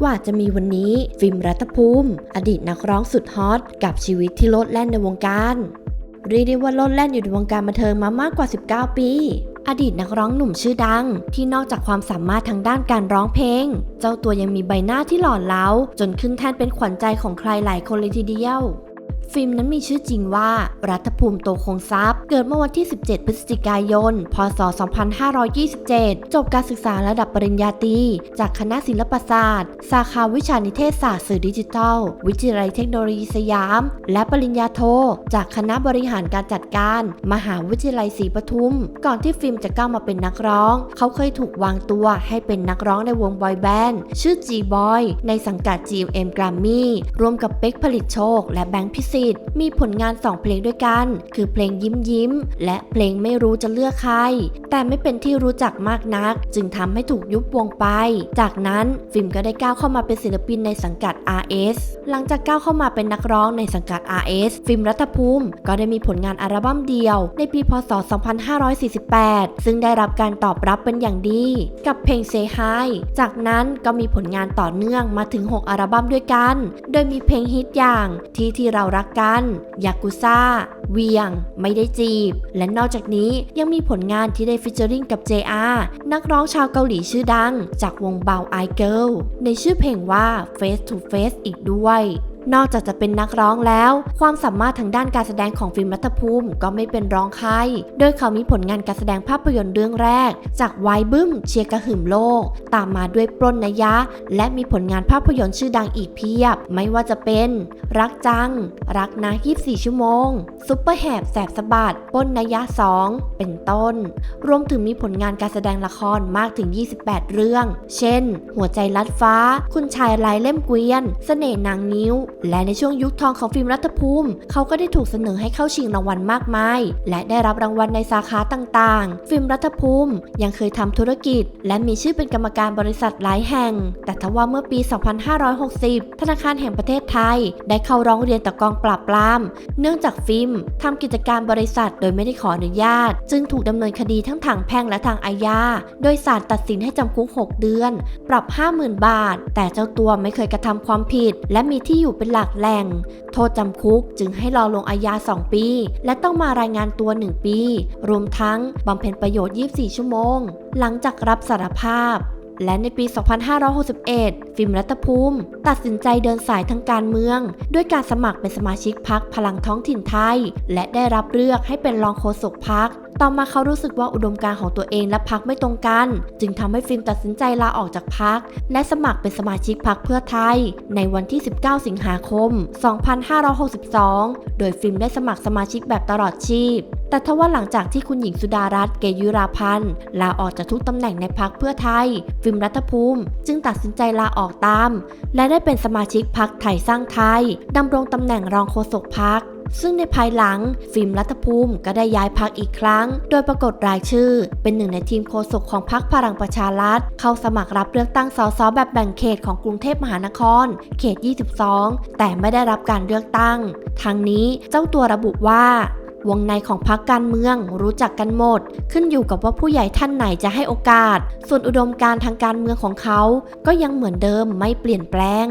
กว่าจะมีวันนี้ ฟิล์มรัตภูมิ อดีตนักร้องสุดฮอต กับชีวิตที่โลดแล่นในวงการเรียกได้ว่าโลดแล่นอยู่ในวงการบันเทิงมามากกว่า 19 ปี อดีตนักร้องหนุ่มชื่อดัง ที่นอกจากความสามารถทางด้านการร้องเพลง เจ้าตัวยังมีใบหน้าที่หล่อเล้า จนขึ้นแท่นเป็นขวัญใจของใครหลายคนเลยทีเดียว ฟิล์มนั้นมีชื่อจริงว่ารัฐภูมิโตคงทรัพย์ เกิดเมื่อวันที่ 17 พฤศจิกายน พศ 2527 จบการศึกษาระดับปริญญาตรีจากคณะศิลปศาสตร์ สาขาวิชานิเทศศาสตร์สื่อดิจิทัล วิทยาลัยเทคโนโลยีสยาม และปริญญาโท จากคณะบริหารการจัดการ มหาวิทยาลัยศรีปทุม ก่อนที่ฟิล์มจะก้าวมาเป็นนักร้อง เขาเคยถูกวางตัวให้เป็นนักร้องในวงบอยแบนด์ชื่อ G-Boy ในสังกัด GMM Grammy ร่วมกับเป๊กผลิตโชค และแบงค์พิศสิทธิ์มีผลงาน 2 เพลงด้วยกัน คือเพลงยิ้มยิ้ม และเพลงไม่รู้จะเลือกใคร แต่ไม่เป็นที่รู้จักมากนัก จึงทำให้ถูกยุบวงไป จากนั้นฟิล์มก็ได้ก้าวเข้ามาเป็นศิลปินในสังกัด RS หลังจากก้าวเข้ามาเป็นนักร้องในสังกัด RS ฟิล์มรัฐภูมิ ก็ได้มีผลงานอัลบั้มเดียว ในปีพศ 2548 ซึ่งได้รับการตอบรับเป็นอย่างดี กับเพลง Say Hi จากนั้นก็มีผลงานต่อเนื่องมาถึง 6 อัลบั้มด้วยกัน โดยมีเพลงฮิตอย่างที่ที่เรารักกัน ยากุซ่า เวียง ไม่ได้จีบ และนอกจากนี้ยังมีผลงานที่ได้ฟิชเจอริงกับ JR นักร้องชาวเกาหลีชื่อดัง จากวงเบาไอเกิลในชื่อเพลงว่า Face to Face อีกด้วย นอกจากจะเป็นนักร้องแล้ว ความสามารถทางด้านการแสดงของฟิล์มรัฐภูมิก็ไม่เป็นรองใคร โดยเขามีผลงานการแสดงภาพยนตร์เรื่องแรก จากไวายบึ้มเชียร์กระหึ่มโลก ตามมาด้วยปล้นนยะ และมีผลงานภาพยนตร์ชื่อดังอีกเพียบ ไม่ว่าจะเป็น รักจัง รักนะ24 ชั่วโมง ซุปเปอร์แหบแสบสะบัดปล้นนยะ 2 เป็นต้น รวมถึงมีผลงานการแสดงละครมากถึง 28 เรื่อง เช่น หัวใจลัดฟ้า คุณชายลายเล่มเกวียน เสน่ห์นางนิ้ว และในช่วงยุคทองของฟิล์มรัฐภูมิ เขาก็ได้ถูกเสนอให้เข้าชิงรางวัลมากมาย และได้รับรางวัลในสาขาต่างๆ ฟิล์มรัฐภูมิ ยังเคยทำธุรกิจ และมีชื่อเป็นกรรมการบริษัทหลายแห่ง แต่ทว่าเมื่อปี 2560 ธนาคารแห่งประเทศไทย ได้เข้าร้องเรียนต่อกองปราบปราม เนื่องจากฟิล์มทำกิจการบริษัทโดยไม่ได้ขออนุญาต จึงถูกดำเนินคดีทั้งทางแพ่งและทางอาญา โดยศาลตัดสินให้จำคุก 6 เดือน ปรับ 50,000 บาท แต่เจ้าตัวไม่เคยกระทำความผิด และมีที่อยู่เป็นหลักแหล่ง โทษจำคุกจึงให้รอลงอาญา 2 ปี และต้องมารายงานตัว 1 ปี รวมทั้งบำเพ็ญประโยชน์ 24 ชั่วโมง หลังจากรับสารภาพและในปี 2561 ฟิล์มรัตภูมิ ตัดสินใจเดินสายทางการเมือง ด้วยการสมัครเป็นสมาชิกพักพลังท้องถิ่นไทย และได้รับเลือกให้เป็นรองโฆษกพัก ต่อมาเขารู้สึกว่าอุดมการณ์ของตัวเองและพักไม่ตรงกัน จึงทำให้ฟิล์มตัดสินใจลาออกจากพัก และสมัครเป็นสมาชิกพักเพื่อไทย ในวันที่ 19 สิงหาคม 2562 โดยฟิล์มได้สมัครสมาชิกแบบตลอดชีพ แต่ทว่าหลังจากที่คุณหญิงสุดารัตน์เกยุราพันธ์ลาออกจากทุกตำแหน่งในพักเพื่อไทย ฟิล์มรัฐภูมิ จึงตัดสินใจลาออกตาม และได้เป็นสมาชิกพักไทยสร้างไทยดำรงตำแหน่งรองโฆษกพัก ซึ่งในภายหลังฟิล์มรัฐภูมิก็ได้ย้ายพักอีกครั้ง โดยปรากฏรายชื่อ เป็นหนึ่งในทีมโฆษกของพักพลังประชารัฐ เข้าสมัครรับเลือกตั้งสสแบบแบ่งเขตของกรุงเทพมหานคร เขต 22 แต่ไม่ได้รับการเลือกตั้ง ทางนี้เจ้าตัวระบุว่าวงในของพรรคการเมืองรู้จักกันหมด ขึ้นอยู่กับว่าผู้ใหญ่ท่านไหนจะให้โอกาส ส่วนอุดมการทางการเมืองของเขา ก็ยังเหมือนเดิมไม่เปลี่ยนแปลง